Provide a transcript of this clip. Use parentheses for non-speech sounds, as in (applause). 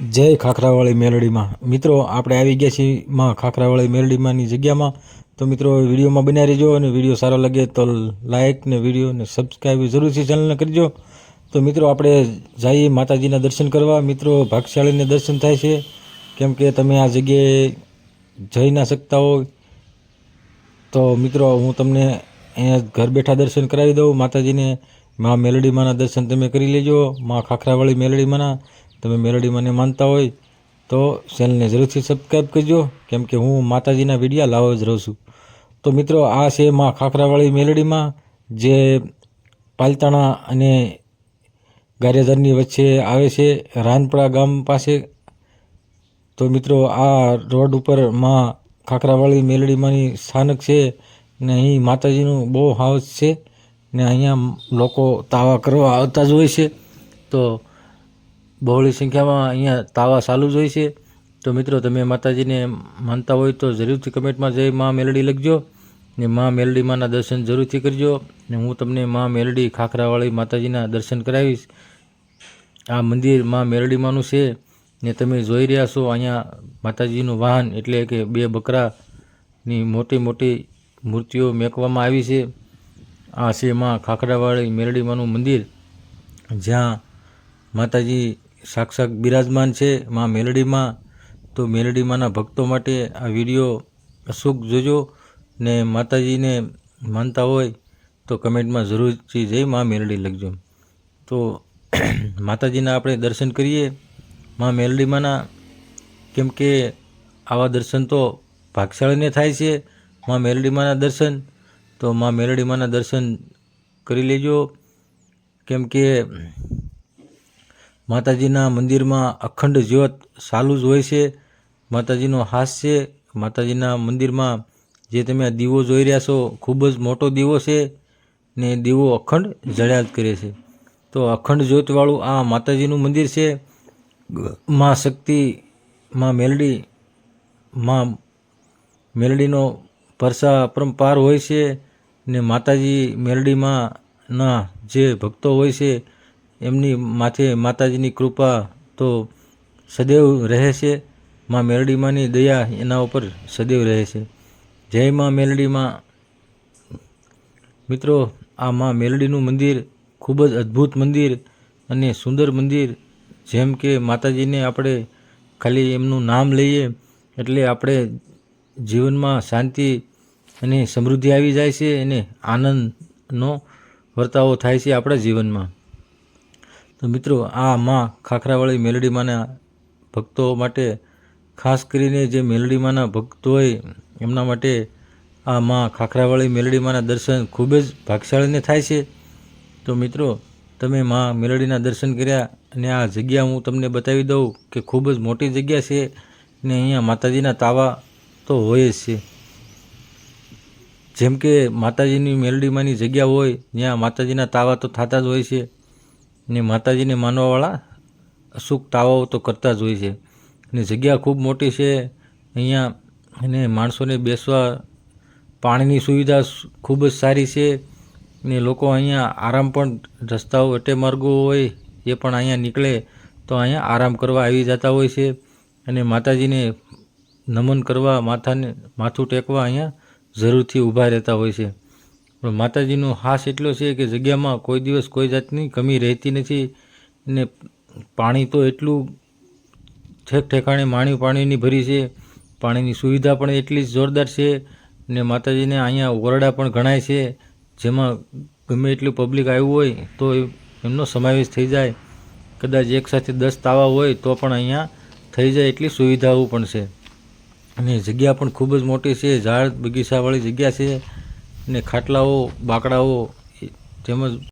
જય ખાખરાવાળી મેલડીમાં. મિત્રો, આપણે આવી ગયા છીએ માં ખાખરાવાળી મેલડીમાંની જગ્યામાં. તો મિત્રો વિડીયોમાં બન્યા રહેજો અને વીડિયો સારો લાગે તો લાઇક ને વીડિયો ને સબસ્ક્રાઈબ જરૂરથી ચેનલને કરજો. તો મિત્રો, આપણે જઈએ માતાજીના દર્શન કરવા. મિત્રો, ભાગશાળીને દર્શન થાય છે. કેમ કે તમે આ જગ્યાએ જઈ ના શકતા હોય. તો મિત્રો, હું તમને અહીંયા ઘર બેઠા દર્શન કરાવી દઉં. માતાજીને મા મેલડીમાંના દર્શન તમે કરી લેજો. મા ખાખરાવાળી મેલડીમાંના. તમે મેલડીમાંને માનતા હોય તો ચેનલને જરૂરથી સબસ્ક્રાઈબ કરજો. કેમ કે હું માતાજીના વિડીયા લાવો જ રહું છું. તો મિત્રો, આ છે મા ખાખરાવાળી મેલડીમાં, જે પાલતાણા અને ગારેધરની વચ્ચે આવે છે રાનપડા ગામ પાસે. તો મિત્રો, આ રોડ ઉપરમાં ખાખરાવાળી મેલડીમાંની સ્થાનક છે ને અહીં માતાજીનું બહુ હાઉસ છે ને અહીંયા લોકો તાવા કરવા આવતા જ હોય છે. તો બહોળી સંખ્યામાં અહીંયા તાવા ચાલુ જ હોય છે. તો મિત્રો, તમે માતાજીને માનતા હોય તો જરૂરથી કમેન્ટમાં જય મા મેલડી લખજો ને મા મેલડીમાંના દર્શન જરૂરથી કરજો ને હું તમને મા મેલડી ખાખરાવાળી માતાજીના દર્શન કરાવીશ. આ મંદિર મા મેલડીમાંનું છે ને તમે જોઈ રહ્યા છો અહીંયા માતાજીનું વાહન એટલે કે બે બકરાની મોટી મોટી મૂર્તિઓ મેકવામાં આવી છે. આ છે મા ખાખરાવાળી મેરડીમાંનું મંદિર જ્યાં માતાજી સાક્ષાત બિરાજમાન છે માં મેલડીમાં, તો મેલડીમાંના ભક્તો માટે આ વીડિયો અશુભ જોજો ને માતાજીને માનતા હોય તો કમેન્ટમાં જરૂરથી જઈ માં મેલડી લખજો. તો (clears throat) માતાજીના આપણે દર્શન કરીએ. માં મેલડીમાંના કેમ કે આવા દર્શન તો ભાગશાળીને થાય છે. માં મેલડીમાંના દર્શન, તો માં મેલડીમાંના દર્શન કરી લેજો. કેમ કે માતાજીના મંદિરમાં અખંડ જ્યોત ચાલુ જ હોય છે. માતાજીનો હાસ છે. માતાજીના મંદિરમાં જે તમે દીવો જોઈ રહ્યા છો, ખૂબ જ મોટો દીવો છે ને દીવો અખંડ જળ્યા જ કરે છે. તો અખંડ જ્યોતવાળું આ માતાજીનું મંદિર છે. માં શક્તિ, માં મેલડી, માં મેલડીનો પરસા પરંપાર હોય છે ને માતાજી મેલડીમાંના જે ભક્તો હોય છે એમની માથે માતાજીની કૃપા તો સદૈવ રહે છે. માં મેલડીમાંની દયા એના ઉપર સદૈવ રહે છે. જય માં મેલડીમાં મિત્રો, આ માં મેલડીનું મંદિર ખૂબ જ અદ્ભુત મંદિર અને સુંદર મંદિર. જેમ કે માતાજીને આપણે ખાલી એમનું નામ લઈએ એટલે આપણે જીવનમાં શાંતિ અને સમૃદ્ધિ આવી જાય છે અને આનંદનો વર્તાવો થાય છે આપણા જીવનમાં. તો મિત્રો, આ માં ખાખરાવાળી મેલડીમાંના ભક્તો માટે, ખાસ કરીને જે મેલડીમાંના ભક્તો હોય, એમના માટે આ માં ખાખરાવાળી મેલડીમાંના દર્શન ખૂબ જ ભાગશાળીને થાય છે. તો મિત્રો, તમે માં મેલડીના દર્શન કર્યા અને આ જગ્યા હું તમને બતાવી દઉં કે ખૂબ જ મોટી જગ્યા છે ને અહીંયા માતાજીના તાવા તો હોય જ છે. જેમ કે માતાજીની મેલડીમાંની જગ્યા હોય, ત્યાં માતાજીના તાવા તો થતા જ હોય છે. ને માતાજીને માનવાવાળા સુખ તાવાઓ તો કરતા જ હોય છે. અને જગ્યા ખૂબ મોટી છે. અહીંયા અને માણસોને બેસવા પાણીની સુવિધા ખૂબ જ સારી છે. ને લોકો અહીંયા આરામ પણ રસ્તાઓ અટે માર્ગો હોય એ પણ અહીંયા નીકળે તો અહીંયા આરામ કરવા આવી જતા હોય છે. અને માતાજીને નમન કરવા માથાને માથું ટેકવા અહીંયા જરૂરથી ઊભા રહેતા હોય છે. પણ માતાજીનો હાસ એટલો છે કે જગ્યામાં કોઈ દિવસ કોઈ જાતની કમી રહેતી નથી ને પાણી તો એટલું ઠેક ઠેકાણે માણી પાણીની ભરી છે. પાણીની સુવિધા પણ એટલી જ જોરદાર છે ને માતાજીને અહીંયા ઓરડા પણ ગણાય છે. જેમાં ગમે એટલું પબ્લિક આવ્યું હોય તો એમનો સમાવેશ થઈ જાય. કદાચ એકસાથે દસ તાવા હોય તો પણ અહીંયા થઈ જાય એટલી સુવિધાઓ પણ છે. અને જગ્યા પણ ખૂબ જ મોટી છે. ઝાડ બગીચાવાળી જગ્યા છે. ને ખાટલાઓ બાકડાઓ તેમજ